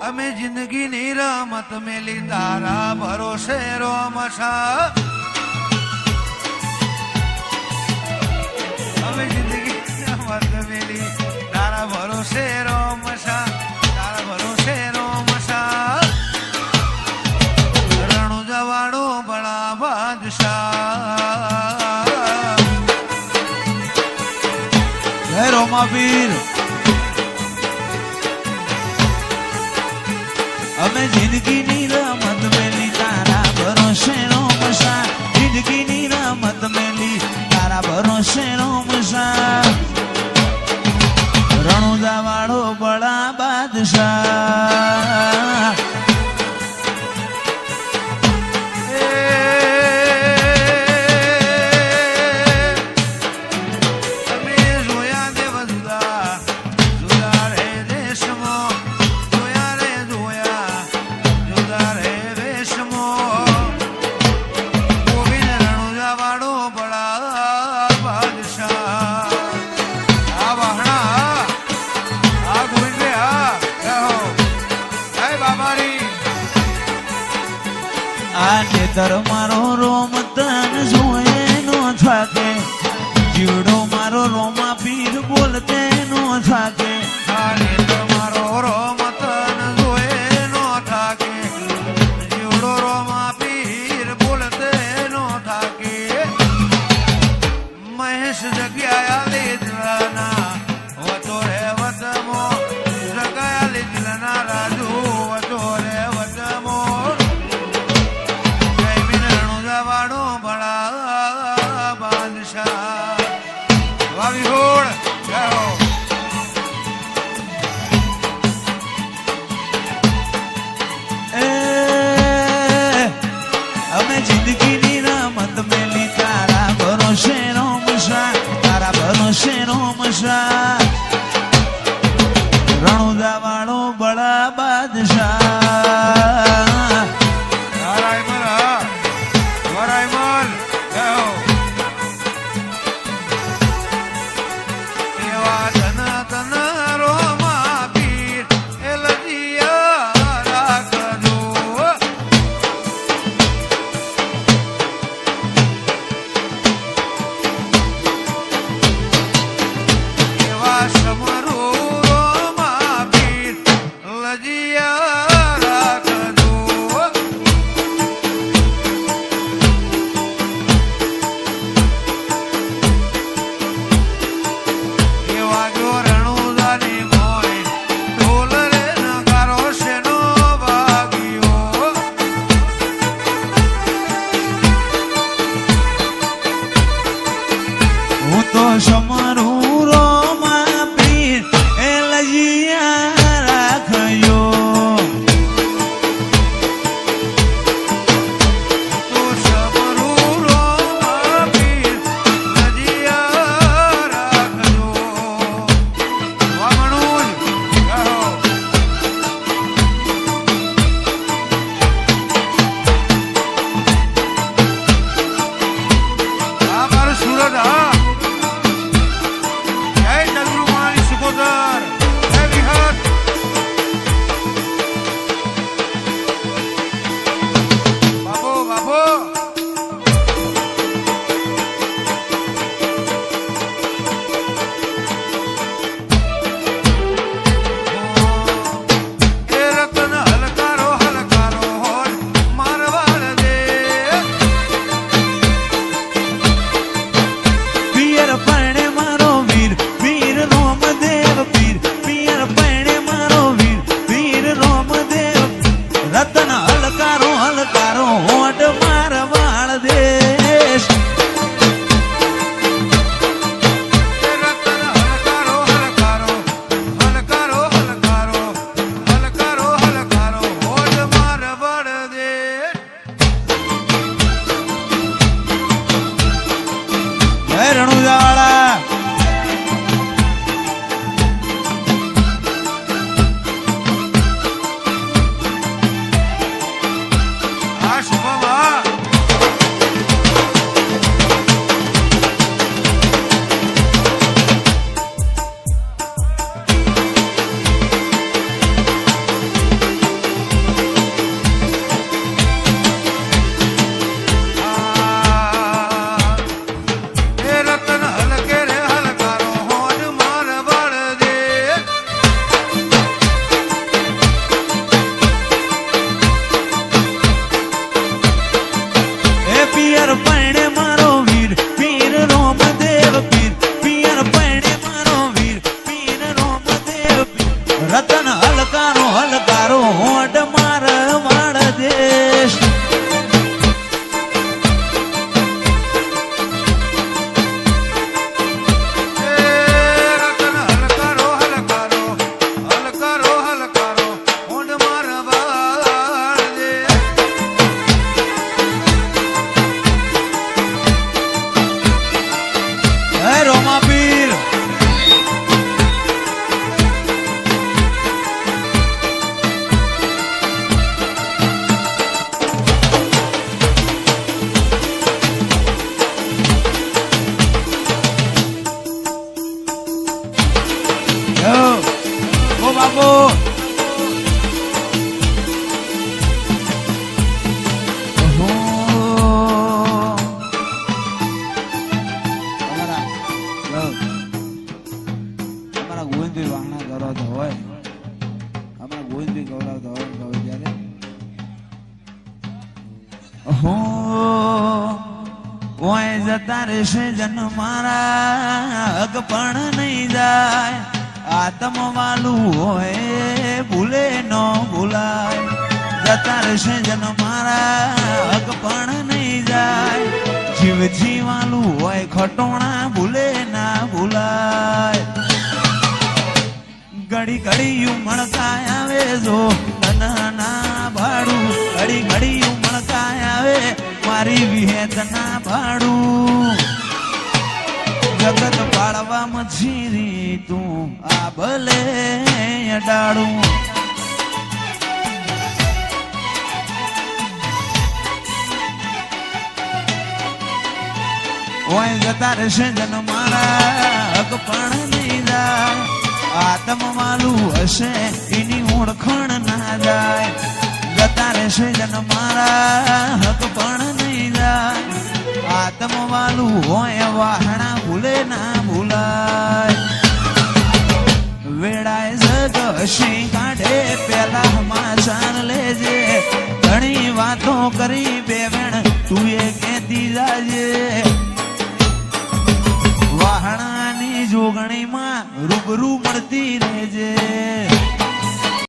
અમે જિંદગીની રમત મેલી તારા ભરોસે રોમ અમે જિંદગી રમત મેલી તારા ભરોસે રોમ તારા ભરોસે રોમ રણુ જવાડું બળા બાદશાહ. જય રોમાવીર. અમે જિંદગીની રમત મેલી તારા ભરોસે રોમસા જિંદગીની રમત મેલી તારા ભરોસે રોમસા આને તર મારો રોમ તન જોએ નો થાકે જીવડો મારો રોમા પી বাদশাহ। Yeah. ઓય જતા રહેશે જન મારા પણ નહીં જાય. આત્મ હોય, ભૂલે ન ભૂલાય. જતા રહેશે જન મારા પણ નહીં જાય. જીવ જીવાલું હોય, ખટોણા ભૂલે ના ભૂલાય. ઘડી ઘડી ઉમળકાય આવે જો. તના ના ભાડું. ઘડી ઘડી ઉમળકાય આવે. મારી વિહેતના ભાડું. જગત પાડવા મછીરી તું. આ ભલે અડાડું. જતા રહેશે જન મારા હક પણ નહીં વાલું હશે, એની ઓળખણ ના જાય. જતા રહેશે જન મારા હક પણ નહીં જાય. આત્મ વાલું હોય વાહણા ભૂલે ના ભૂલાય. વેળાએ જગ હસી કાઢે પેલા માસાન લેજે. ઘણી વાતો કરી બેવેણ, તું એ કેતી જાજે. જોગણીમાં રૂબરૂ મળતી રહેજે.